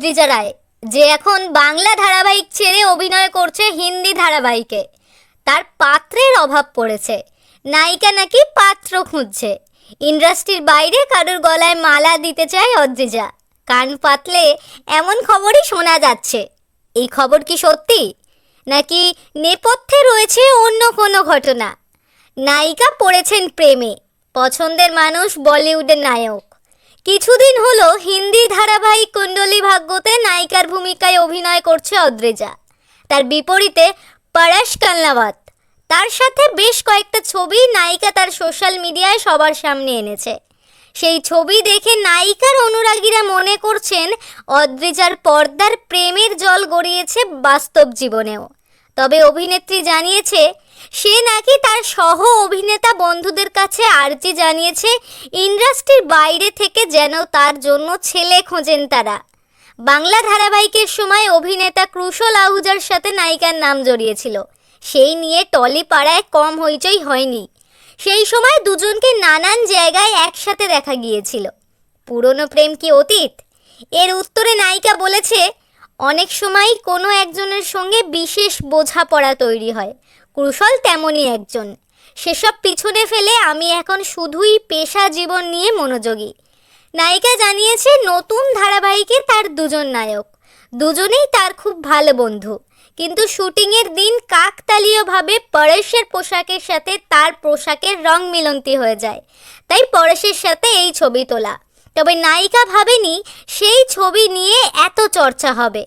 অদ্রিজা রায়, যে এখন বাংলা ধারাবাহিক ছেড়ে অভিনয় করছে হিন্দি ধারাবাহিকে। তার পাত্রের অভাব পড়েছে। নায়িকা নাকি পাত্র খুঁজছে। ইন্ডাস্ট্রির বাইরে কারোর গলায় মালা দিতে চায় অদ্রিজা। কান পাতলে এমন খবরই শোনা যাচ্ছে। এই খবর কি সত্যি? নাকি নেপথ্যে রয়েছে অন্য কোনো ঘটনা? নায়িকা পড়েছেন প্রেমে, পছন্দের মানুষ বলিউডের নায়ক। কিছুদিন হলো হিন্দি ধারাবাহিক কুণ্ডলী ভাগ্যতে নায়িকার ভূমিকায় অভিনয় করছে অদ্রেজা। তার বিপরীতে পরশ কান্নাওয়াত তার সাথে বেশ কয়েকটা ছবি নায়িকা তার সোশ্যাল মিডিয়ায় সবার সামনে এনেছে। সেই ছবি দেখে নায়িকার অনুরাগীরা মনে করছেন, অদ্রিজার পর্দার প্রেমের জল গড়িয়েছে বাস্তব জীবনেও। তবে অভিনেত্রী জানিয়েছে, সে নাকি তার সহ অভিনেতা বন্ধুদের কাছে আর্জি জানিয়েছে, ইন্ডাস্ট্রির বাইরে থেকে যেন তার জন্য ছেলে খোঁজেন তারা। বাংলা ধারাবাহিকের সময় অভিনেতা ক্রুশল আহুজার সাথে নায়িকার নাম জড়িয়েছিল। সেই নিয়ে টলি পাড়ায় কম হইচই হয়নি। সেই সময় দুজনকে নানান জায়গায় একসাথে দেখা গিয়েছিল। পুরনো প্রেম কি অতীত? এর উত্তরে নায়িকা বলেছে, অনেক সময় কোনো একজনের সঙ্গে বিশেষ বোঝাপড়া তৈরি হয়। কুশল তেমনই একজন। সেসব পিছনে ফেলে আমি এখন শুধুই পেশা জীবন নিয়ে মনোযোগী। নায়িকা জানিয়েছে, নতুন ধারাবাহিকে তার দুজন নায়ক। দুজনেই তার খুব ভালো বন্ধু। কিন্তু শুটিংয়ের দিন কাকতালীয়ভাবে পরেশের পোশাকের সাথে তার পোশাকের রং মিলন্তি হয়ে যায়। তাই পরেশের সাথে এই ছবি তোলা। তবে নায়িকা ভাবেনি, সেই ছবি নিয়ে এত চর্চা হবে।